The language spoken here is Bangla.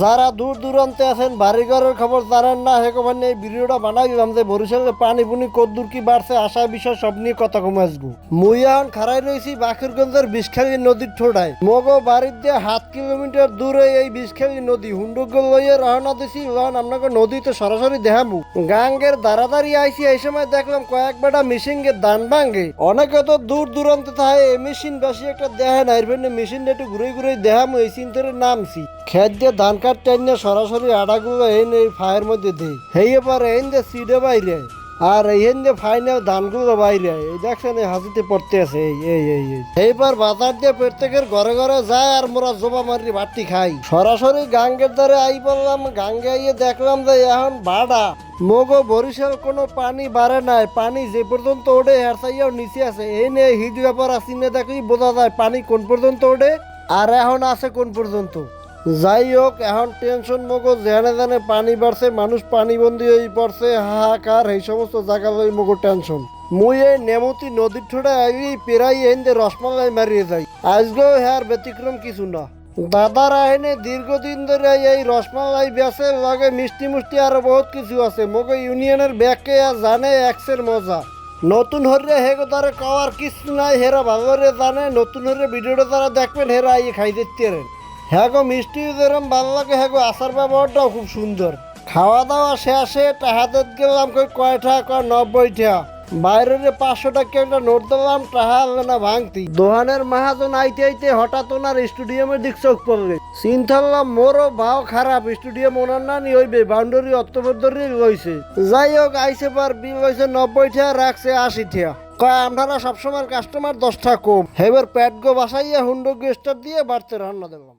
যারা দূর দূরান্তে আছেন বাড়িঘরের খবর জানেন না হে কমান এই ভিডিওটা বানাই দিলাম যে বরিশালে পানি পুনি কত দূর কি বাড়ছে আশা বিষয় সব নিয়ে কথা কমে আসব মুই এখন খারাই রয়েছি বাকিরগঞ্জের বিষখালী নদীর ঠোঁটায় মগো বাড়ির দিয়ে হাত কিলোমিটার দূরে এই বিষখালী নদী। হুন্ডুগল লইয়ে রওনা দিছি, লন আপনাকে নদীতে সরাসরি দেখামু গাঙ্গের দাঁড়াদাঁড়ি আইছি এই সময় দেখলাম কয়েক বেটা মেশিন মিশিংয়ের দান ভাঙ্গে অনেকে তো দূর দূরান্তে থাকে, এই মেশিন বেশি একটা দেখে না এর মেশিনটা একটু ঘুরে ঘুরে দেখামু এই চিন্তারে নামছি। খেত দিয়ে ধান কাটতে এনে সরাসরি আটাগুলো এনে এই ফায়ের মধ্যে দেই। হেই এবার এন যে সিডে বাইরে, আর এইখান যে ফাইনাল ধানগুলো বাইরে। এই দেখছেন, এই হাসিতে পড়তে আছে, এই এই এই এই। এইবার বাজার দিয়ে প্রত্যেকের ঘরে ঘরে যায় আর মোরা জবা মারি বাটি খাই। সরাসরি গাঙ্গের দ্বারে আই বললাম, গাঙ্গে আইয়ে দেখলাম যে এখন ভাড়া মগো বরিশাল কোনো পানি বাড়ে নাই। পানি যে পর্যন্ত ওঠে, এর চাইয়াও নিচে আছে। এই নিয়ে হিট ব্যাপার আসি না দেখি বোঝা যায় পানি কোন পর্যন্ত ওঠে, আর এখন আছে কোন পর্যন্ত। যাই হোক এখন টেনশন মগো জেনে জানে পানি বাড়ছে, মানুষ পানি বন্দি হয়ে পড়ছে, হাহাকার, এই সমস্ত জায়গা লই মগো টেনশন। মুই এই নেমতি নদীর ঠোঁটে আই পেরাই এনে রসমালাই মারিয়ে যাই। আজকেও হ্যার ব্যতিক্রম কিছু না। দাদারা এনে দীর্ঘদিন ধরে এই রসমালাই বেছে লগে মিষ্টি মুষ্টি আরও বহুত কিছু আছে। মগো ইউনিয়নের ব্যাগকে আর জানে এক্সের মজা। নতুন হরে হেগো তারা কাওয়ার কিছু নাই, হেরা ভালোরে জানে। নতুন হরে ভিডিওটা তারা দেখবেন, হেরা আইয়ে খাই দিতে হ্যাঁ গো মিষ্টি যেরকম ভালো লাগে হ্যাঁ গো আচার ব্যবহারটাও খুব সুন্দর। খাওয়া দাওয়া শেষে টাহাতে গেলাম কই কয়টা কয় নব্বই টাকা। বাইরের পাঁচশো টাকা একটা নোট দিলাম টাহা হবে না ভাঙতি। দোহানের মাহাজন আইতে আইতে হঠাৎ ওনার স্টুডিয়ামের দিক চোখ পড়বে চিন্তাল্লাম মোরও ভাও খারাপ, স্টুডিয়াম ওনার না নি হইবে বাউন্ডারি অত্তবদ্ধরি লইছে যাই হোক আইসে পার বিল লইছে নব্বই টাকা, রাখছে আশি টাকা। কয়, আপনারা সবসময় কাস্টমার দশটা কম। এবার প্যাট গো বাসাইয়া হুন্ডো গেস্টার দিয়ে বাড়তে রান্না দিলাম।